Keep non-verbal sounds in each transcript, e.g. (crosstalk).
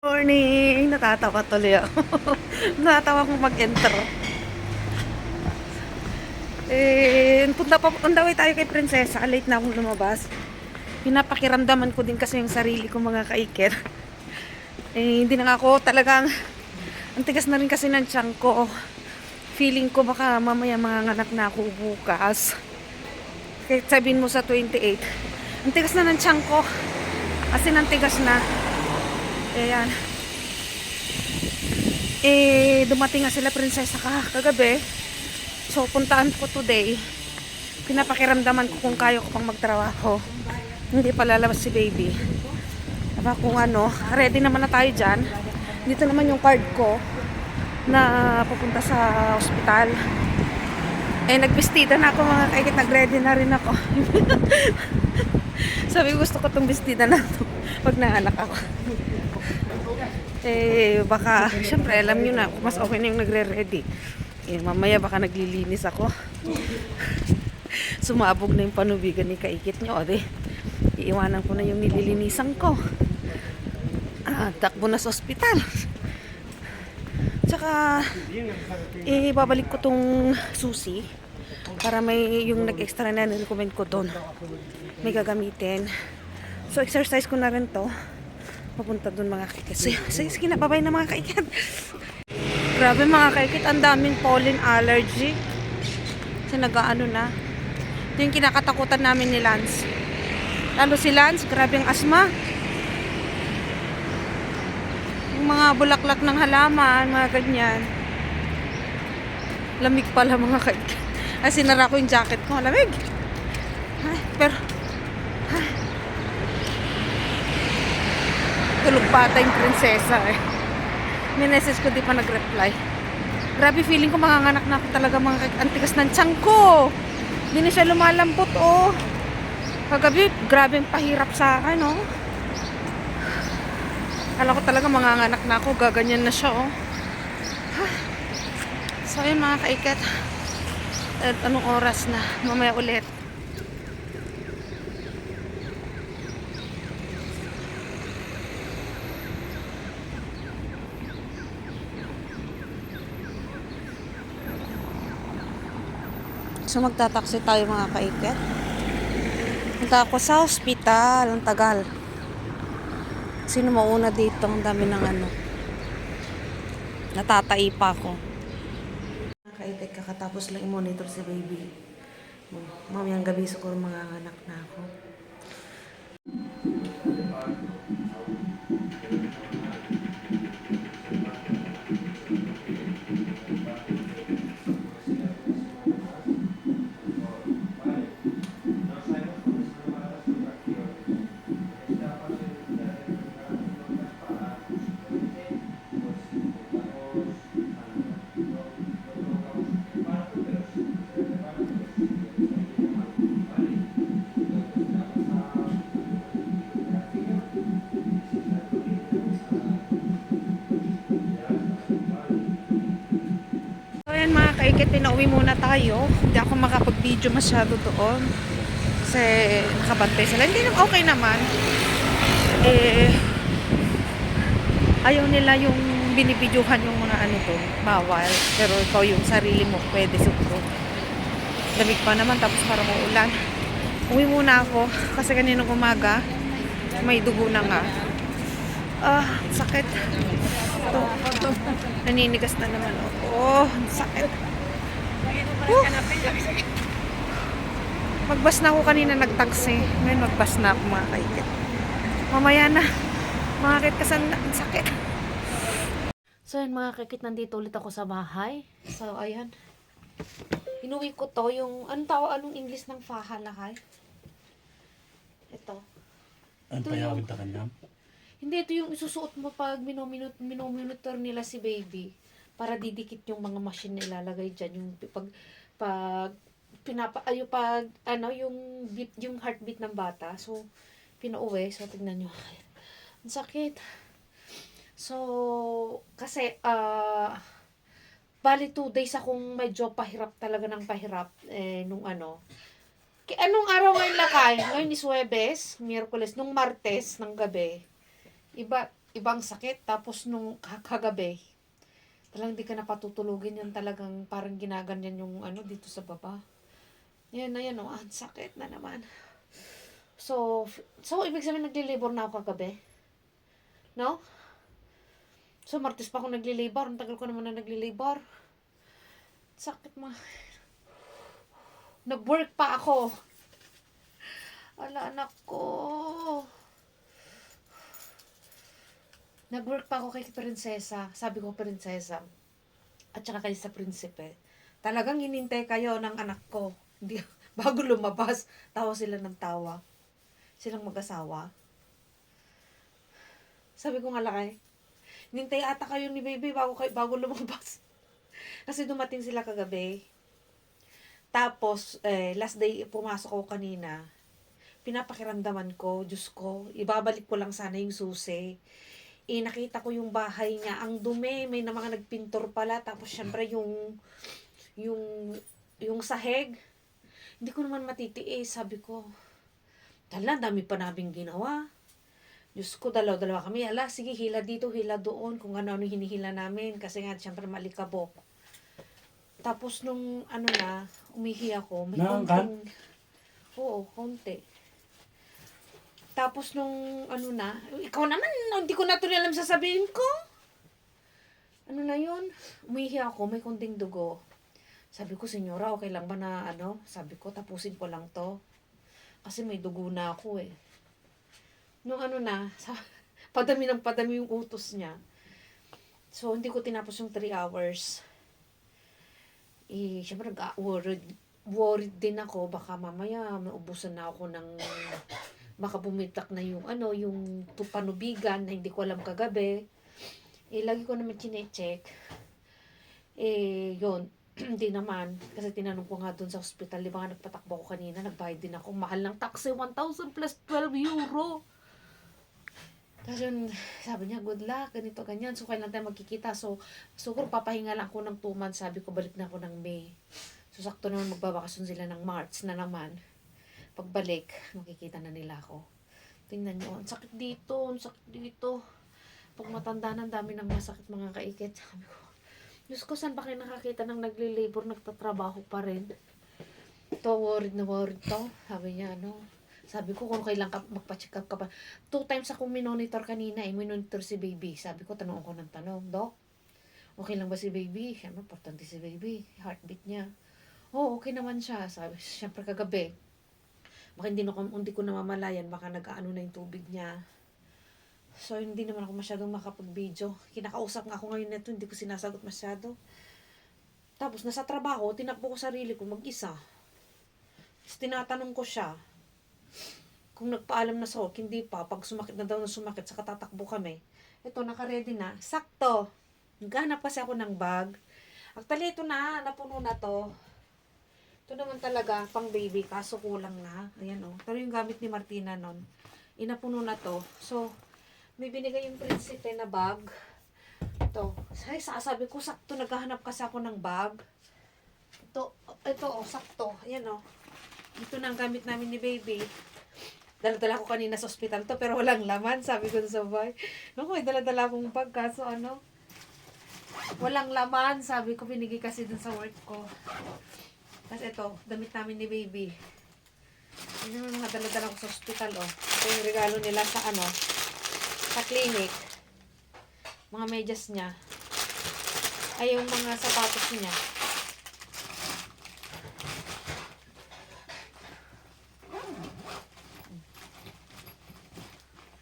Morning! Natatawa tuloy ako. (laughs) Natatawa akong mag-enter. Eh, punta pa, on the tayo kay Prinsesa. Late na akong lumabas. Pinapakiramdaman ko din kasi yung sarili ko mga kaiker. Eh, hindi na ako talagang, ang tigas na rin kasi ng tiyan ko. Feeling ko baka mamaya mga anak na ako bukas. Kahit sabihin mo sa 28. Ang tigas na ng tiyan ko. As in, ang tigas na. Ayan. Eh, dumating nga sila prinsesa ka kagabi. So, puntaan ko today. Pinapakiramdaman ko kung kaya ko pang magtrabaho. Hindi pa lalabas si baby. Aba kung ano, ready naman na tayo dyan. Dito naman yung card ko na pupunta sa ospital. Eh, nagbistida na ako mga kaikit. Nag-ready na rin ako. (laughs) Sabi gusto ko itong bestida na to pag naanak ako. Eh, baka, syempre, alam nyo na, mas okay na yung nagre-ready. Eh, mamaya baka naglilinis ako. Sumabog na yung panubigan ni Kaikit nyo, o di. Iiwanan ko na yung nililinisan ko. Ah, takbo na sa ospital. Tsaka, eh, babalik ko tong susi para may yung nag-extra na recommend ko doon. May gagamitin. So, exercise ko na rin to papunta doon mga kaikit. So, sige, sige na, na mga kaikit. Grabe mga kaikit, ang daming pollen allergy. Kasi nag-ano na. Ito yung kinakatakutan namin ni Lance. Lalo si Lance, grabe ang asma. Yung mga bulaklak ng halaman, mga ganyan. Lamig pala mga kaikit. Ay, sinara ko yung jacket ko. Lamig. Ay, pero, tulog pa yung prinsesa eh. Mineses ko di pa nag-reply. Grabe feeling ko manganganak na ako talaga mga antigas ng tiyan ko. Hindi na siya lumalambot oh. Kagabi, grabe pahirap sa akin oh. Kala ko talaga manganganak na ako, gaganyan na siya oh. (sighs) So yun mga kaikat. At anong oras na? Mamaya ulit. So magtataksi tayo mga kaiket. Punta ako sa hospital, ang tagal. Sino mauna dito? Ang dami ng ano. Natatai pa ako. Mga kaiket, kakatapos lang i-monitor si baby. Mamayang gabi siguro mga anak na ako. So ayan mga kaikit, pinauwi muna tayo. Hindi ako makapag-video masyado doon. Kasi nakabantay sila. Hindi naman okay naman. Eh, ayaw nila yung binibidyohan yung mga ano doon. Bawal. Pero ikaw yung sarili mo, pwede siguro. Lamig pa naman, tapos parang uulan. Uwi muna ako. Kasi kaninang umaga, may dugo na nga. Ah, sakit. Ito. Naninigas na naman ako. Oh, sakit. Magbas na ako kanina nagtaksi. Ngayon magbas na ako mga kaikit. Mamaya na. Mga kait kasan ang sakit. So yun mga kaikit, nandito ulit ako sa bahay. So ayan. Inuwi ko to yung, anong tawa, anong English ng fahalakay? Ito. Ang Ito payawid na kanya. Hindi, ito yung isusuot mo pag minominut, minomonitor nila si baby. Para didikit yung mga machine na ilalagay dyan. Yung pag, pag, pinapa, ayo pag, ano, yung beat, yung heartbeat ng bata. So, pinauwi. So, tignan nyo. (laughs) Ang sakit. So, kasi, ah, bali two days akong medyo pahirap talaga ng pahirap. Eh, nung ano, Anong araw ngayon lakay? Ngayon is Webes, Miyerkules, nung Martes ng gabi. Iba, ibang sakit. Tapos nung ka- kagabi, talagang di ka napatutulugin yan talagang parang ginaganyan yung ano dito sa baba. Yan na yan, oh, ang sakit na naman. So, so ibig sabihin nagli-labor na ako kagabi? No? So, martis pa ako nagli-labor. Ang tagal ko naman na nagli-labor. Sakit ma. Nag-work pa ako. Ala, anak ko. Nag-work pa ako kay prinsesa. Sabi ko, prinsesa. At saka kay sa prinsipe. Talagang hinintay kayo ng anak ko. Hindi, (laughs) bago lumabas, tawa sila ng tawa. Silang mag-asawa. Sabi ko nga lakay, hinintay ata kayo ni baby bago, kayo, bago lumabas. (laughs) Kasi dumating sila kagabi. Tapos, eh, last day, pumasok ako kanina. Pinapakiramdaman ko, Diyos ko, ibabalik ko lang sana yung susi. Eh, nakita ko yung bahay niya, ang dumi, may na mga nagpintor pala. Tapos, syempre, yung, yung, yung sahig, hindi ko naman matitiis. Sabi ko, tala, dami pa naming ginawa. Diyos ko, dalaw-dalawa kami. Ala, sige, hila dito, hila doon. Kung ano-ano hinihila namin. Kasi nga, syempre, malikabok. Tapos nung ano na, umihi ako, may konting... Oo, konti. Tapos nung ano na, ikaw naman, hindi ko na ito alam sasabihin ko. Ano na yun? Umihi ako, may konting dugo. Sabi ko, senyora, okay lang ba na ano? Sabi ko, tapusin ko lang to. Kasi may dugo na ako eh. Nung ano na, (laughs) sa, padami ng padami yung utos niya. So, hindi ko tinapos yung 3 hours eh, syempre nag-worried worried din ako baka mamaya maubusan na ako ng baka bumitak na yung ano yung tupanubigan na hindi ko alam kagabi eh lagi ko naman chinecheck eh yun (clears throat) hindi naman kasi tinanong ko nga doon sa hospital di ba nga nagpatakbo ko kanina nagbayad din ako mahal ng taxi 1,000 plus 12 euro tapos yun, sabi niya, good luck, ganito, ganyan. So, kailan tayo magkikita. So, siguro papahinga lang ako ng 2 months. Sabi ko, balik na ako ng May. So, sakto naman magbabakasyon sila ng March na naman. Pagbalik, makikita na nila ako. Tingnan niyo, ang sakit dito, ang sakit dito. Pag matanda na, dami ng masakit mga kaikit. Sabi ko, Diyos ko, saan ba kayo nakakita ng nagli-labor, nagtatrabaho pa rin? To, worried na worried to. Sabi niya, ano, sabi ko kung kailan ka magpa-check up ka pa. Two times akong minonitor kanina eh. Minonitor si baby. Sabi ko, tanong ko ng tanong, Dok, okay lang ba si baby? Siyempre, importante si baby. Heartbeat niya. Oh, okay naman siya. Sabi, siyempre kagabi. Baka hindi, na, hindi ko namamalayan. Baka nag-ano na yung tubig niya. So, hindi naman ako masyadong makapag-video. Kinakausap nga ako ngayon nito, hindi ko sinasagot masyado. Tapos, nasa trabaho, tinakbo ko sarili ko mag-isa. Tapos, tinatanong ko siya, kung nagpaalam na sa work, hindi pa. Pag sumakit na daw na sumakit, saka tatakbo kami. Ito, naka-ready na. Sakto. Naghanap kasi ako ng bag. Actually, ito na. Napuno na to. Ito naman talaga, pang baby. Kaso kulang na. Ayan. Oh. Pero yung gamit ni Martina nun, inapuno na to. So, may binigay yung prinsipe na bag. Ito. Say, sasabi ko, sakto. Naghahanap kasi ako ng bag. Ito, ito oh, sakto. Ayan. Oh. Ito na ang gamit namin ni baby. Dala-dala ko kanina sa ospital to, pero walang laman, sabi ko sa bahay. Naku, may dala-dala akong bag, kaso ano, walang laman, sabi ko, binigay kasi dun sa work ko. Tapos ito, damit namin ni baby. Yun yung mga dala-dala ko sa ospital, oh. Ito yung regalo nila sa ano, sa clinic. Mga medyas niya. Ay, yung mga sapatos niya.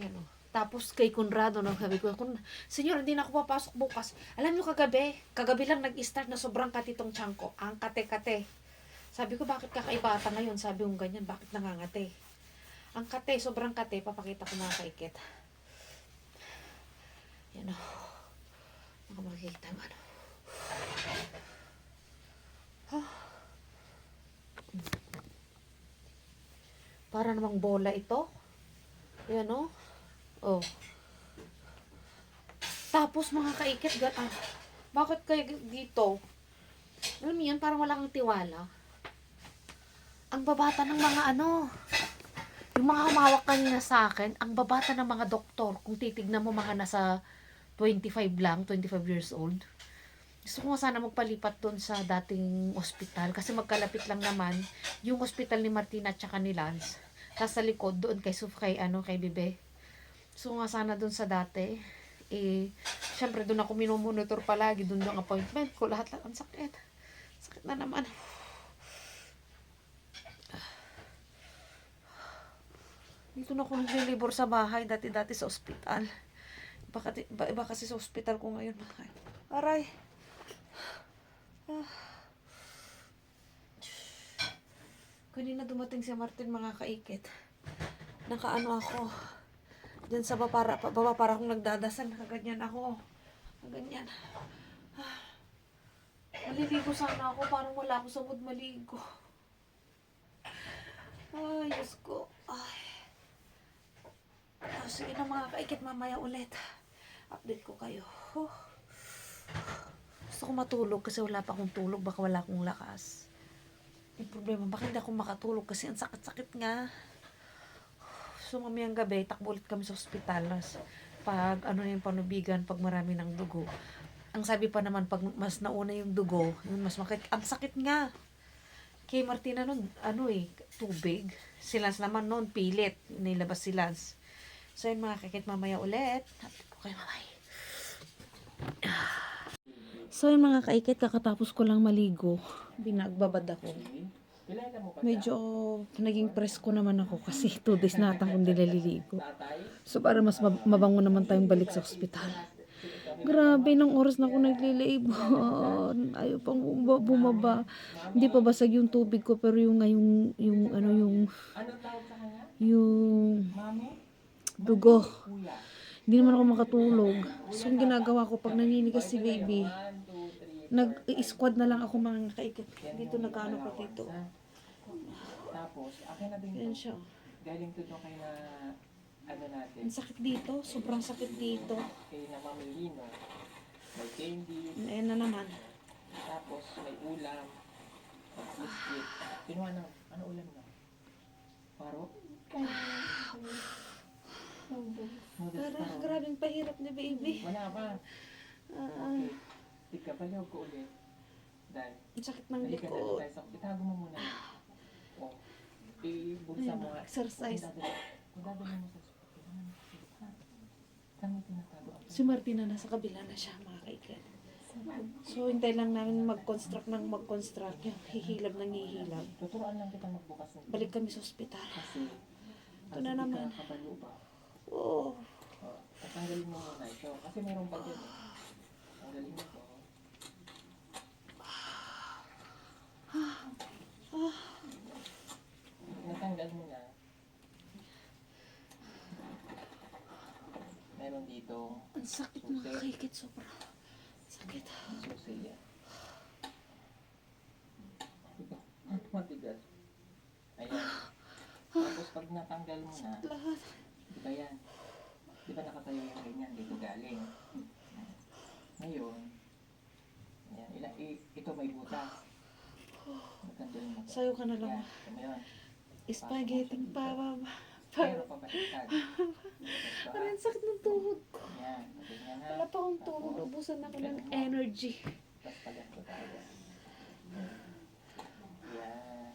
Yan o. Tapos kay Conrado, no, sabi ko, Senyor, hindi na ako papasok bukas. Alam niyo kagabi, kagabi lang nag-start na sobrang katitong tiyan ko. Ang kate-kate. Sabi ko, bakit kakaiba ata ngayon? Sabi ko ganyan, bakit nangangate? Ang kate, sobrang kate, papakita ko mga kaikit. Yan o. Mga makikita mo, ano. Para namang bola ito. Yan o. Oh. Tapos mga kaikit, ah, bakit kayo dito? Alam mo yan, parang wala kang tiwala. Ang babata ng mga ano, Yung mga humawak kanina sa akin, ang babata ng mga doktor, kung titignan mo mga nasa 25 lang, 25 years old. Gusto ko nga sana magpalipat doon sa dating ospital kasi magkalapit lang naman yung ospital ni Martina at saka ni Lance. Tapos sa likod doon kay Suf kay ano kay Bebe. So nga sana doon sa dati eh syempre doon ako minomonitor palagi doon yung appointment ko lahat lahat ang sakit. Sakit na naman. Dito na ako naglilibor sa bahay, dati-dati sa ospital. Iba, iba, iba kasi sa ospital ko ngayon. Aray. Ah. Kanina dumating si Martin mga kaikit. Nakaano ako. Diyan sa baba para, pa- baba para akong nagdadasal. Nakaganyan ako. Nakaganyan. Ah. Maliligo sana ako. Parang wala ako sa mood maligo. Ay, Diyos ko. Ay. Ah, sige na mga kaikit, mamaya ulit. Update ko kayo. Huh. Gusto ko matulog kasi wala pa akong tulog. Baka wala akong lakas. Yung problema, bakit hindi ako makatulog kasi ang sakit-sakit nga. So, mamayang gabi, takbo ulit kami sa ospital. Pag ano na yung panubigan, pag marami ng dugo. Ang sabi pa naman, pag mas nauna yung dugo, yun mas makit. Ang sakit nga. Kay Martina nun, ano eh, tubig. Silans naman nun, pilit. Nilabas silans. So yun mga kakit, mamaya ulit. Happy ko kayo mamay. So yun mga kaikit, kakatapos ko lang maligo. Binagbabad ako. Medyo naging presko naman ako kasi two days na ata akong nilaligo. So para mas mab- mabango naman tayong balik sa ospital. Grabe, nung oras na ako naglilibon. Ayaw pang bumaba. Hindi pa basag yung tubig ko pero yung yung yung ano yung yung dugo. Hindi naman ako makatulog. So, ang ginagawa ko pag naninigas si baby, nag-squad na lang ako mga kaikit. Dito nagkano ko dito. Tapos, akin na din Yan to. siya. Galing to doon kay na, ano natin, Ang sakit dito. Sobrang sakit dito. kay na Mamilino. May candy, Ayan na naman. tapos may ulam, may biscuit. Kinuha ng, ano ulam na? Paro? Noodles Para, paro. grabing pahirap ni baby. Wala pa. Ah, Okay. Tika, baliw ko ulit. Dahil, ang sakit ng likod. itago mo muna. O, ibulsa Ayun, mo exercise. Kung dadali- mo sa Si Martina nasa kabila na siya, mga kaikit. So, hintay lang namin mag-construct ng mag-construct. Yung hihilab ng hihilab. Tuturuan lang kita magbukas Balik kami sa ospital. Ito na naman. Oo. Oh, tatanggalin mo muna ito. Kasi meron pa dyan eh. Tanggalin mo ito. Natanggal mo na. Meron dito. Ang sakit mga kaikit. Sobra. Sakit. Susi yan. Matigas. Ayan. Tapos pag natanggal mo na, Lahat. Di ba nakatayo yung ganyan? Dito galing. Ngayon, yan, ila, i, ito may butas. Sayo ka na lang. Yan, yun. Spaghetti pa baba. Pero pabaliktad. Parang ang sakit ng tuhod ko. Yan, ganyan ha. Wala pa akong tuhod. Ubusan ako ng energy. Tapos paganto tayo. Yan.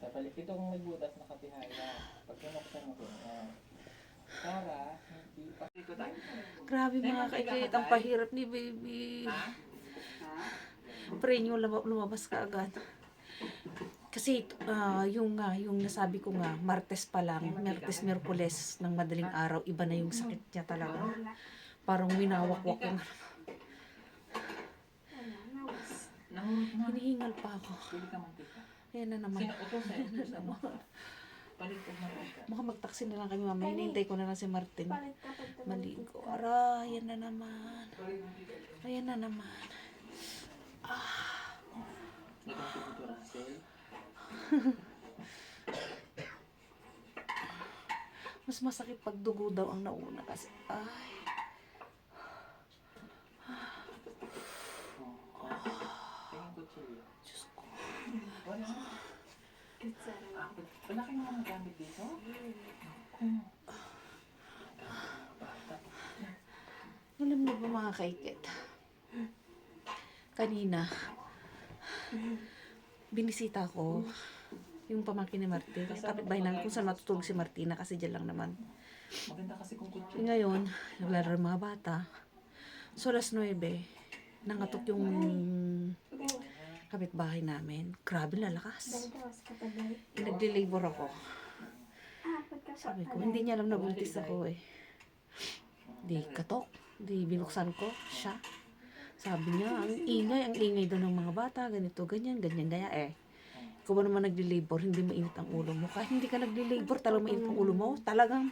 Kapalik, itong may butas na kapihaya. Pag pinuksan mo din, Grabe mga kaikit. Ang pahirap ni baby. Pray nyo luma- lumabas ka agad. Kasi ah, yung nga, yung nasabi ko nga, Martes pa lang, Martes, Merkules ng madaling araw, iba na yung sakit niya talaga. Parang winawak-wak yung Nahurot na. hinihingal pa ako. Pili ka mantika. Ayan na naman. (laughs) Palikod na ka. Baka magtaksi na lang kami mamaya. Hinihintay ko na lang si Martin. Maligo. Ara, ayan na naman. Ayan na naman. Russell. Mas masakit pag dugo daw ang nauna kasi. Ay. Ko chili. Diyos ko. Wala. Kayong mga gamit dito? Hmm. Alam mo ba mga kaikit? Kanina, binisita ko yung pamangkin ni Martin. Kapitbahay namin kung saan matutulog si Martina kasi dyan lang naman. Maganda kasi kung kutsi. Ngayon, naglalaro yung mga bata. So, alas 9, nangatok yung kapitbahay namin. Grabe lalakas. Eh, Nagdi-labor ako. Sabi ko, hindi niya alam na buntis ako eh. Di katok. Di binuksan ko siya. Sabi niya, ang ingay, ang ingay daw ng mga bata, ganito, ganyan, ganyan, gaya eh. Ikaw ba naman nagli-labor, hindi mainit ang ulo mo. Kahit hindi ka nagli-labor, talagang mainit ang ulo mo. Talagang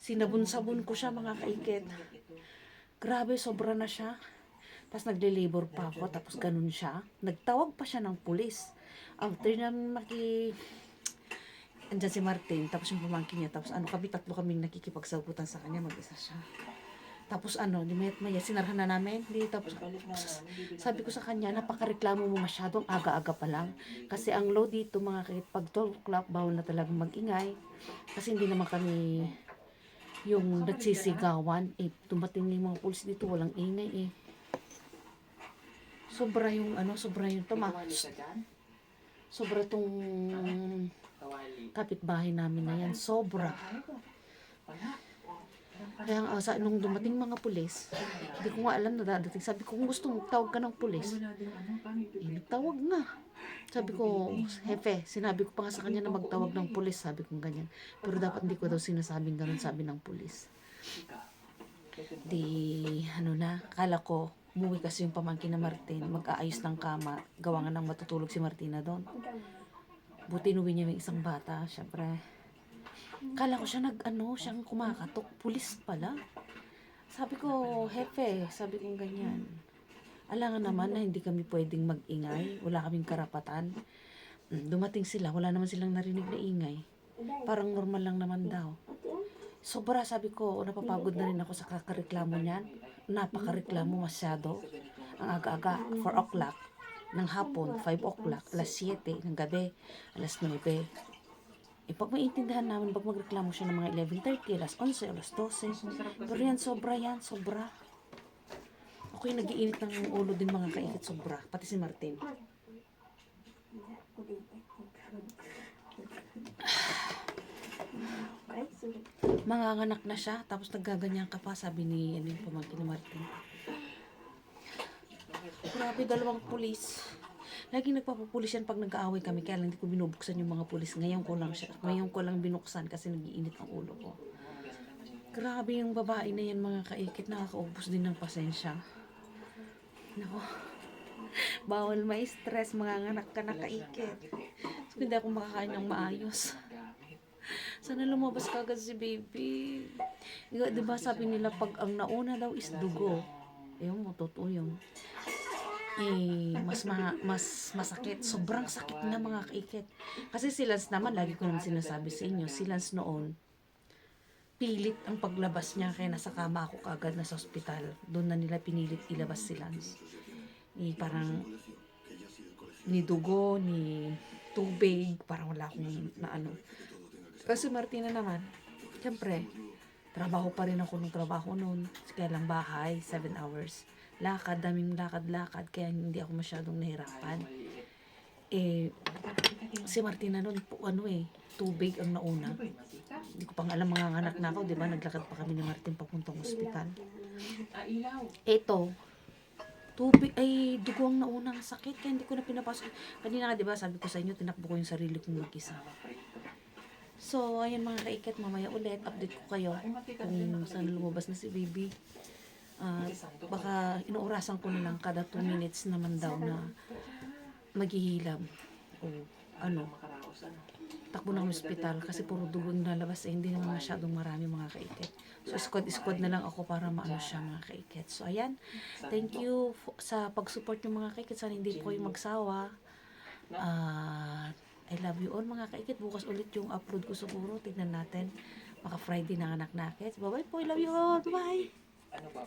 sinabon-sabon ko siya mga kaikit. Grabe, sobra na siya. Tapos nagli-labor pa ako, tapos ganun siya. Nagtawag pa siya ng pulis. After namin maki... Andyan si Martin, tapos yung pamangkin niya, tapos ano kami, tatlo kaming nakikipagsagutan sa kanya, mag-isa siya. Tapos ano, di mayat maya, sinarhan na namin. Di, tapos na bibili sabi ko sa kanya, napakareklamo mo masyadong aga-aga pa lang. Kasi ang low dito, mga kahit pag 12 o'clock, bawal na talagang magingay. Kasi hindi naman kami yung nagsisigawan. Eh, dumating yung mga pulis dito, walang ingay eh. Sobra yung ano, sobra yung tama. Sobra tong kapitbahay namin na yan. Sobra. Kaya nga, sa nung dumating mga pulis, hindi ko nga alam na dadating. Sabi ko, kung gusto mo, tawag ka ng pulis. Ano, Eh, nagtawag na. Sabi ko, hefe, sinabi ko pa nga sa kanya na magtawag ng pulis. Sabi ko ganyan. Pero dapat hindi ko daw sinasabing ganun, sabi ng pulis. Di, ano na, kala ko, umuwi kasi yung pamangkin na Martin, mag-aayos ng kama, gawa nga ng matutulog si Martina doon. Buti inuwi niya yung isang bata, syempre. Kala ko siya nag, ano, siyang kumakatok, pulis pala. Sabi ko, hefe, sabi ko ganyan. Alangan naman na hindi kami pwedeng mag-ingay, wala kaming karapatan. Mm, Dumating sila, wala naman silang narinig na ingay. Parang normal lang naman daw. Sobra sabi ko, napapagod na rin ako sa kakareklamo niyan. Napakareklamo masyado. Ang aga-aga, 4 o'clock ng hapon, 5 o'clock, alas 7 ng gabi, alas 9. Eh, pag maintindihan namin, pag magreklamo siya ng mga 11.30, alas 11, alas 12. Pero yan, sobra yan, sobra. Ako yung nagiinit ng ulo din mga kaikit, sobra. Pati si Martin. Manganganak na siya, tapos naggaganyan ka pa, sabi ni, ano yung pamangkin ni Martin. Grabe, dalawang pulis. Laging nagpapapulis yan pag nag-aaway kami, kaya lang hindi ko binubuksan yung mga pulis. Ngayon ko lang siya, ngayon ko lang binuksan kasi nagiinit ang ulo ko. Grabe yung babae na yan mga kaikit, nakakaubos din ng pasensya. Nako. Bawal may stress, mga anak ka na kaikit. So, hindi ako makakain ng maayos. Sana lumabas kagad si baby. Di- ba sabi nila pag ang nauna daw is dugo. Ayun mo, totoo yun. Eh, mas, ma- mas masakit. Sobrang sakit na mga kaikit. Kasi si Lance naman, lagi ko naman sinasabi sa inyo, si Lance noon, pilit ang paglabas niya kaya nasa kama ako kagad na sa ospital. Doon na nila pinilit ilabas si Lance. Eh, parang ni dugo, ni tubig, parang wala akong na ano. Kasi Martina naman, siyempre, trabaho pa rin ako nung trabaho noon. Kaya lang bahay, 7 hours. Lakad, daming lakad-lakad, kaya hindi ako masyadong nahirapan. Eh, si Martina noon, ano eh, tubig ang nauna. Hindi ko pang alam mga anak na ako, di ba? Naglakad pa kami ni Martin papuntang ospital. Eto, tubig, ay, dugo ang naunang sakit, kaya hindi ko na pinapasok. Kanina nga, di ba, sabi ko sa inyo, tinakbo ko yung sarili kong mag-isa. So, ayan mga kaikit, mamaya ulit, update ko kayo kung saan lumabas na si baby. At baka inuurasan ko na lang kada 2 minutes naman daw na maghihilab. O ano, takbo ng ospital kasi puro dugo yung lalabas eh, hindi naman masyadong marami mga kaikit. So, squad-squad na lang ako para maano siya mga kaikit. So, ayan. Thank you sa pag-support ng mga kaikit. Sana hindi po kayo magsawa. At I love you all mga kaikit. Bukas ulit yung upload ko siguro. Tignan natin. Baka Friday na anak nakit. Bye-bye po. I love you all. Bye-bye. Ano ba?